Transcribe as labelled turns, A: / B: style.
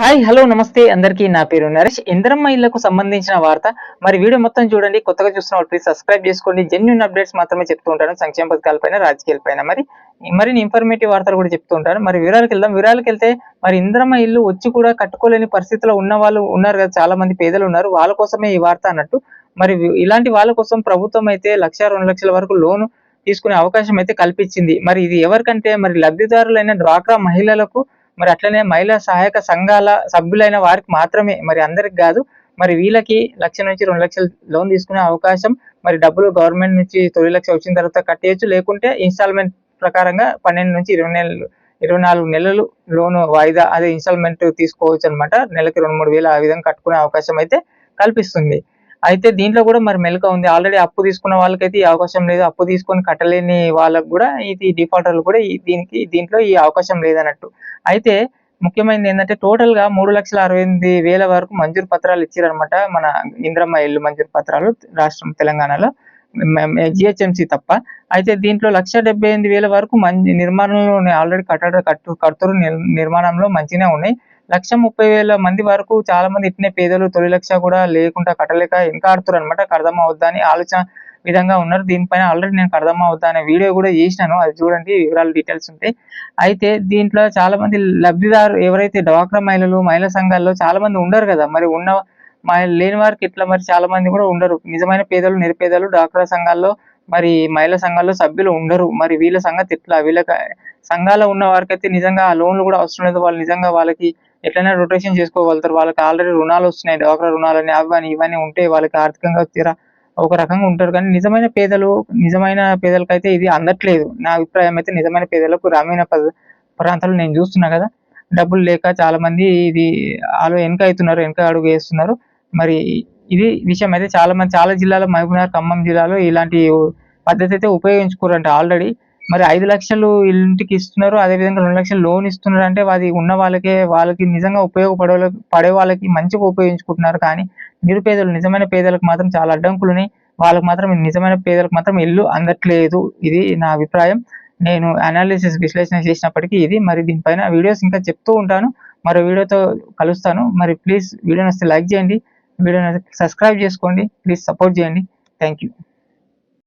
A: Hi hello నమస్తే. అందరికీ నా పేరు నరేష్. ఇంద్రమ్మ ఇళ్ళకు సంబంధించిన వార్త. మరి వీడియో మొత్తం చూడండి. కొత్తగా చూస్తున్న వాళ్ళు ప్లీజ్ సబ్స్క్రైబ్ చేసుకోండి. జెన్యున్ అప్డేట్స్ మాత్రమే చెప్తూ ఉంటాను. సంక్షేమ పథకాలపైన రాజకీయాలపైన మరి మరి ఇన్ఫర్మేటివ్ వార్తలు కూడా చెప్తూ ఉంటాను. మరి వివరాలకు వెళ్దాం. వివరాలకు వెళ్తే మరి ఇంద్రమ్మ ఇల్లు వచ్చి కూడా కట్టుకోలేని పరిస్థితిలో ఉన్న వాళ్ళు ఉన్నారు కదా. చాలా మంది పేదలు ఉన్నారు. వాళ్ళ కోసమే ఈ వార్త అన్నట్టు. మరి ఇలాంటి వాళ్ళ కోసం ప్రభుత్వం అయితే లక్ష రెండు లక్షల వరకు లోను తీసుకునే అవకాశం అయితే కల్పించింది. మరి ఇది ఎవరికంటే మరి లబ్ధిదారులైన డ్వాక్రా మహిళలకు మరి అట్లనే మహిళా సహాయక సంఘాల సభ్యులైన వారికి మాత్రమే మరి అందరికి కాదు మరి వీళ్ళకి లక్ష నుంచి రెండు లక్షలు లోన్ తీసుకునే అవకాశం మరి డబ్బులు గవర్నమెంట్ నుంచి తొలి లక్ష వచ్చిన తర్వాత కట్టేయచ్చు. లేకుంటే ఇన్స్టాల్మెంట్ ప్రకారంగా పన్నెండు నుంచి ఇరవై నెలలు ఇరవై నాలుగు నెలలు లోన్ వాయిదా అదే ఇన్స్టాల్మెంట్ తీసుకోవచ్చు అనమాట నెలకి రెండు మూడు వేలు ఆ విధంగా కట్టుకునే అవకాశం అయితే కల్పిస్తుంది. అయితే దీంట్లో కూడా మరి మెలక ఉంది. ఆల్రెడీ అప్పు తీసుకున్న వాళ్ళకైతే ఈ అవకాశం లేదు. అప్పు తీసుకొని కట్టలేని వాళ్ళకు కూడా ఇది డిఫాల్టర్లు కూడా దీనికి దీంట్లో ఈ అవకాశం లేదన్నట్టు. అయితే ముఖ్యమైనది ఏంటంటే టోటల్గా మూడు లక్షల అరవై ఎనిమిది వేల వరకు మంజూరు పత్రాలు ఇచ్చారనమాట మన ఇంద్రమ్మ ఇల్లు మంజూరు పత్రాలు రాష్ట్రం తెలంగాణలో. జిహెచ్ఎంసీ తప్ప. అయితే దీంట్లో లక్ష డెబ్బై ఎనిమిది వేల వరకు మంచి నిర్మాణంలో ఆల్రెడీ కట్టడ కట్టు కడుతురు నిర్మాణంలో మంచిగానే ఉన్నాయి. లక్ష ముప్పై వేల మంది వరకు చాలా మంది ఇట్నే పేదలు తొలి లక్ష కూడా లేకుండా కట్టలేక ఇంకా ఆడుతారు అనమాట కడదమ్మ వద్దా అని ఆలోచన విధంగా ఉన్నారు. దీనిపైన ఆల్రెడీ నేను కడదమ్మ వద్దా అనే వీడియో కూడా చేసినాను. అది చూడండి వివరాలు డీటెయిల్స్ ఉంటాయి అయితే దీంట్లో చాలా మంది లబ్ధిదారు ఎవరైతే డ్వాక్రా మహిళలు మహిళా సంఘాల్లో చాలా మంది ఉండరు కదా. మరి ఉన్న లేని వారికి ఇట్లా మరి చాలా మంది కూడా ఉండరు. నిజమైన పేదలు నిరుపేదలు డ్వాక్రా సంఘాల్లో మరి మహిళా సంఘాల్లో సభ్యులు ఉండరు. మరి వీళ్ళ సంగతి ఇట్లా వీళ్ళకి సంఘాల్లో ఉన్న వారికి అయితే నిజంగా ఆ లోన్లు కూడా అవసరం లేదు. వాళ్ళు నిజంగా వాళ్ళకి ఎట్లైనా రొటేషన్ చేసుకోగలుగుతారు. వాళ్ళకి ఆల్రెడీ రుణాలు వస్తున్నాయి. డ్వాక్రా రుణాలని అవన్నీ ఇవన్నీ ఉంటే వాళ్ళకి ఆర్థికంగా తీరా ఒక రకంగా ఉంటారు. కానీ నిజమైన పేదలు నిజమైన పేదలకైతే ఇది అందట్లేదు. నా అభిప్రాయం అయితే నిజమైన పేదలకు గ్రామీణ ప్రాంతాలు నేను చూస్తున్నా కదా డబ్బులు లేక చాలా మంది ఇది వాళ్ళు వెనక అవుతున్నారు వెనక అడుగు వేస్తున్నారు. మరి ఇది విషయం అయితే చాలా మంది చాలా జిల్లాలో మహబూబ్నగర్ ఖమ్మం జిల్లాలో ఇలాంటి పద్ధతి అయితే ఉపయోగించుకోరంట ఆల్రెడీ. మరి ఐదు లక్షలు ఇంటికి ఇస్తున్నారు అదే విధంగా రెండు లక్షలు లోన్ ఇస్తున్నారు అంటే అది ఉన్న వాళ్ళకే వాళ్ళకి నిజంగా ఉపయోగపడే పడే వాళ్ళకి మంచిగా ఉపయోగించుకుంటున్నారు. కానీ నిరుపేదలు నిజమైన పేదలకు మాత్రం చాలా అడ్డంకులు ఉన్నాయి వాళ్ళకి మాత్రం నిజమైన పేదలకు మాత్రం ఇల్లు అందట్లేదు. ఇది నా అభిప్రాయం. నేను అనాలిసిస్ విశ్లేషణ చేసినప్పటికీ ఇది. మరి దీనిపైన వీడియోస్ ఇంకా చెప్తూ ఉంటాను. మరో వీడియోతో కలుస్తాను. మరి ప్లీజ్ వీడియోని వస్తే లైక్ చేయండి. వీడియోని సబ్స్క్రైబ్ చేసుకోండి. ప్లీజ్ సపోర్ట్ చేయండి. Thank you